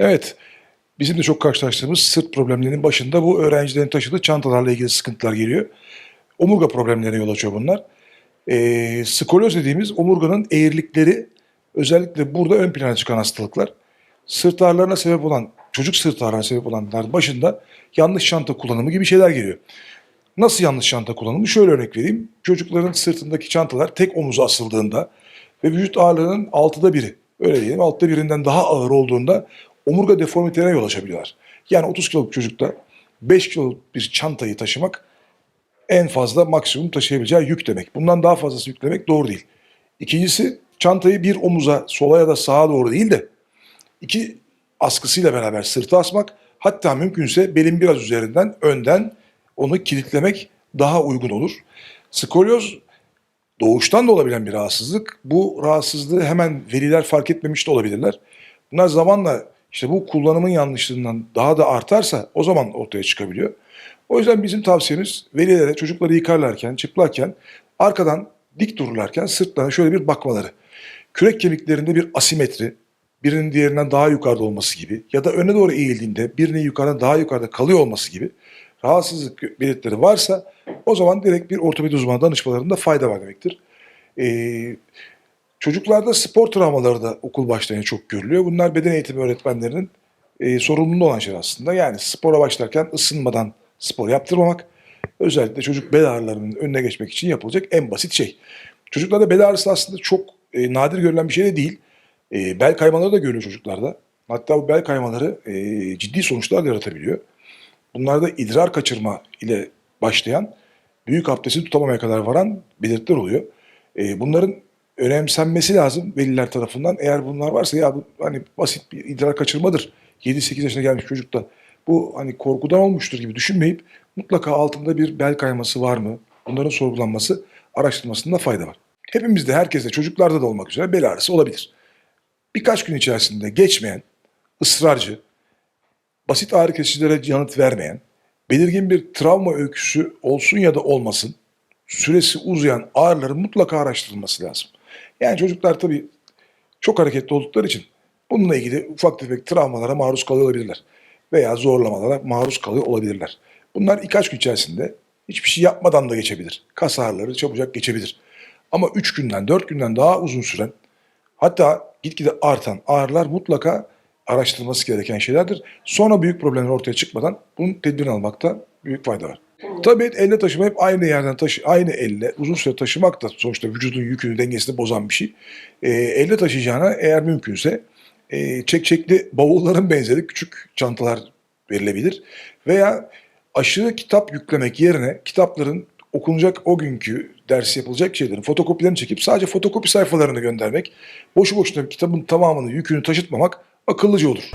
Evet, bizim de çok karşılaştığımız sırt problemlerinin başında bu öğrencilerin taşıdığı çantalarla ilgili sıkıntılar geliyor. Omurga problemlerine yol açıyor bunlar. Ee, skolyoz dediğimiz omurganın eğrilikleri özellikle burada ön plana çıkan hastalıklar. Sırt ağrılarına sebep olan, çocuk sırt ağrılarına sebep olanlar başında yanlış çanta kullanımı gibi şeyler geliyor. Nasıl yanlış çanta kullanımı? Şöyle örnek vereyim. Çocukların sırtındaki çantalar tek omuza asıldığında ve vücut ağırlığının altıda biri, öyle diyelim altıda birinden daha ağır olduğunda omurga deformitelerine yol açabiliyorlar. Yani 30 kiloluk çocukta 5 kiloluk bir çantayı taşımak en fazla maksimum taşıyabileceği yük demek. Bundan daha fazlası yüklemek doğru değil. İkincisi çantayı bir omuza sola ya da sağa doğru değil de iki askısıyla beraber sırta asmak hatta mümkünse belin biraz üzerinden önden onu kilitlemek daha uygun olur. Skolyoz doğuştan da olabilen bir rahatsızlık. Bu rahatsızlığı hemen veliler fark etmemiş de olabilirler. Bunlar zamanla işte bu kullanımın yanlışlığından daha da artarsa o zaman ortaya çıkabiliyor. O yüzden bizim tavsiyemiz velilere çocukları yıkarlarken, çıplakken, arkadan dik dururlarken sırtlarına şöyle bir bakmaları. Kürek kemiklerinde bir asimetri, birinin diğerinden daha yukarıda olması gibi ya da öne doğru eğildiğinde birinin yukarıdan daha yukarıda kalıyor olması gibi rahatsızlık belirtileri varsa o zaman direkt bir ortopedi uzmanı danışmalarında fayda var demektir. Ee, çocuklarda spor travmaları da okul başlayınca çok görülüyor. Bunlar beden eğitimi öğretmenlerinin e, sorumluluğu olan şeyler aslında. Yani spora başlarken ısınmadan spor yaptırmamak özellikle çocuk bel ağrılarının önüne geçmek için yapılacak en basit şey. Çocuklarda bel ağrısı aslında çok e, nadir görülen bir şey de değil. E, bel kaymaları da görülüyor çocuklarda. Hatta bu bel kaymaları e, ciddi sonuçlar yaratabiliyor. Bunlarda idrar kaçırma ile başlayan büyük abdesti tutamamaya kadar varan belirtiler oluyor. E, bunların önemsenmesi lazım veliler tarafından. Eğer bunlar varsa ya bu hani basit bir idrar kaçırmadır. 7-8 yaşına gelmiş çocukta bu hani korkudan olmuştur gibi düşünmeyip mutlaka altında bir bel kayması var mı? Bunların sorgulanması, araştırmasında fayda var. Hepimizde, herkeste, çocuklarda da olmak üzere bel ağrısı olabilir. Birkaç gün içerisinde geçmeyen, ısrarcı, basit ağrı kesicilere yanıt vermeyen, belirgin bir travma öyküsü olsun ya da olmasın, süresi uzayan ağrıların mutlaka araştırılması lazım. Yani çocuklar tabii çok hareketli oldukları için bununla ilgili ufak tefek travmalara maruz kalıyor olabilirler. Veya zorlamalara maruz kalıyor olabilirler. Bunlar birkaç gün içerisinde hiçbir şey yapmadan da geçebilir. Kas ağrıları çabucak geçebilir. Ama 3 günden 4 günden daha uzun süren hatta gitgide artan ağrılar mutlaka araştırılması gereken şeylerdir. Sonra büyük problemler ortaya çıkmadan bunun tedbirini almakta büyük fayda var. Tabii elle taşıma hep aynı yerden taşı, aynı elle uzun süre taşımak da sonuçta vücudun yükünü dengesini bozan bir şey. Ee, elle taşıyacağına eğer mümkünse e, çekçekli bavulların benzeri küçük çantalar verilebilir. Veya aşırı kitap yüklemek yerine kitapların okunacak o günkü ders yapılacak şeylerin fotokopilerini çekip sadece fotokopi sayfalarını göndermek, boşu boşuna kitabın tamamını yükünü taşıtmamak akıllıca olur.